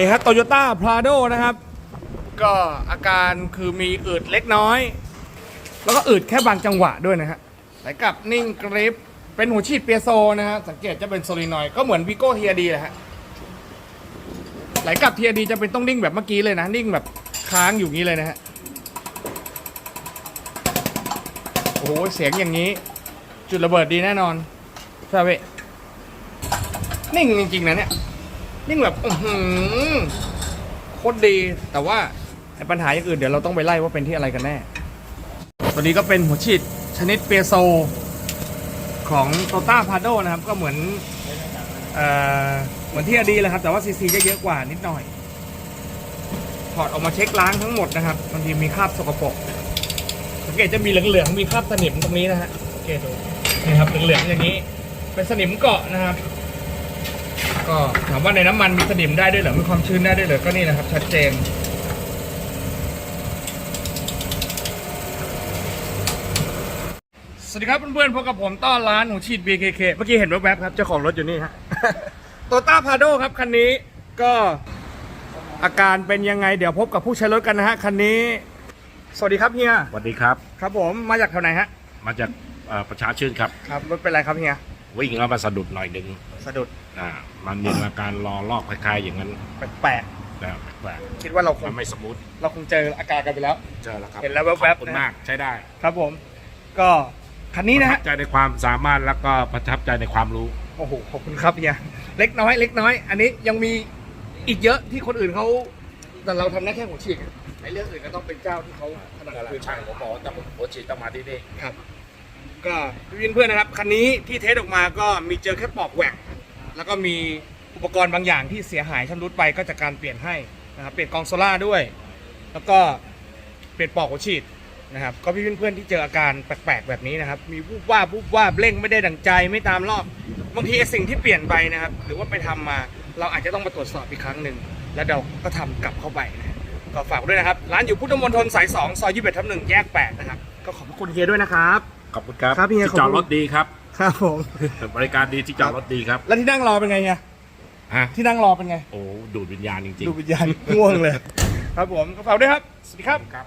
นี่ครับโตโยต้าพราโดนะครับ ก็อาการคือมีอืดเล็กน้อย แล้วก็อืดแค่บางจังหวะด้วยนะฮะไหลกลับนิ่งกริป เป็นหัวฉีดเปียโซนะฮะสังเกตจะเป็นโซลินอยด์ก็เหมือนวิโก้เทียดีแหละฮะไหลกลับเทียดีจะเป็นต้องนิ่งแบบเมื่อกี้เลยนะ นิ่งแบบค้างอยู่งี้เลยนะฮะโอ้โหเสียงอย่างนี้ จุดระเบิดดีแน่นอนใช่ไหมนิ่งจริงๆนะเนี่ย นิ่งแบบอื้อหือโคตรดีแต่ว่าไอ้ปัญหาอย่างอื่นเดี๋ยวเราต้องไปไล่ว่าเป็นที่อะไรกันแน่ ตัวนี้ก็เป็นหัวฉีดชนิดเปียโซของโตต้าพาโดนะครับ ก็เหมือนเอ่อเหมือนที่อดีเลยครับ แต่ว่าซีซีจะเยอะกว่านิดหน่อย ถอดออกมาเช็คล้างทั้งหมดนะครับบางทีมีคราบสกปรกสังเกตจะมีเหลืองๆมีคราบสนิมตรงนี้นะฮะสังเกตดูนี่ครับเหลืองๆอย่างนี้ เป็นสนิมเกาะนะครับ ก็ถามว่าในน้ำมันมีสนิมได้ด้วยเหรอมีความชื้นได้ด้วยเหรอก็นี่นะครับ ชัดเจน สวัสดีครับเพื่อนๆพบกับผมต้อนร้านหนูฉีด BKK เมื่อกี้เห็นแวบๆครับเจ้าของรถอยู่นี่ฮะ โตต้าพาโดครับ คันนี้ก็อาการเป็นยังไง เดี๋ยวพบกับผู้ใช้รถกันนะฮะ คันนี้ สวัสดีครับเฮียสวัสดีครับ ครับผมมาจากแถวไหนฮะมาจากเอ่อประชาชื่นครับ ครับรถเป็นไรครับเฮีย วิ่งแล้วมาสะดุดหน่อยหนึ่งสะดุดอ่ามันมีอาการรอลอกคล้ายๆอย่างนั้นแปลกนะแปลกๆคิดว่าเราคๆงมันไม่สมูทเราคงเจออาการกันไปแล้ว เจอแล้วครับเห็นแล้วแวบๆขอบคุณนะ มากใช้ได้ครับผม ก็คันนี้ประนะทัฮะบใจในความสามารถแล้วก็ประทับใจในความรู้ โอ้โหขอบคุณครับเฮียเล็กน้อยเล็กน้อย อันนี้ยังมีอีกเยอะที่คนอื่นเขาแต่เราทำได้แค่หัวฉีดไอ้เรื่องอื่นก็ต้องเป็นเจ้าที่เขาถนัดพื้นช่างผมบอกว่าต้องหัวฉีดต้องมาที่นี่ ครับก็พี่เพื่อนๆนะครับ คันนี้ที่เทสออกมาก็มีเจอแค่ปอกแหวก แล้วก็มีอุปกรณ์บางอย่างที่เสียหายชำรุดไปก็จากการเปลี่ยนให้นะครับเปลี่ยนกองโซล่าด้วย แล้วก็เปลี่ยนปอกหัวฉีดนะครับก็พี่เพื่อนๆที่เจออาการแปลกๆแบบนี้นะครับมีวูบว่าบวูบว่าบเร่งไม่ได้ดังใจไม่ตามรอบบางทีไอ้สิ่งที่เปลี่ยนไปนะครับ หรือว่าไปทำมา เราอาจจะต้องมาตรวจสอบอีกครั้งหนึ่งแล้วเราก็ทำกลับเข้าไปนะก็ฝากด้วยนะครับ ร้านอยู่พุทธมณฑลสาย2ซอย21ทับ1แยก8นะครับก็ขอบพระคุณเฮียด้วยนะครับขอบคุณครับครับพี่เฮียที่จอดขอบคุณรถดีครับ ครับผม บริการดีที่จอดรถดีครับแล้วที่นั่งรอเป็นไงเฮียฮะที่นั่งรอเป็นไง โอ้ดูดวิญญาณจริงดูวิญญาณง่วงเลย ครับผมก็ฝากด้วยครับ สวัสดีครับๆครับ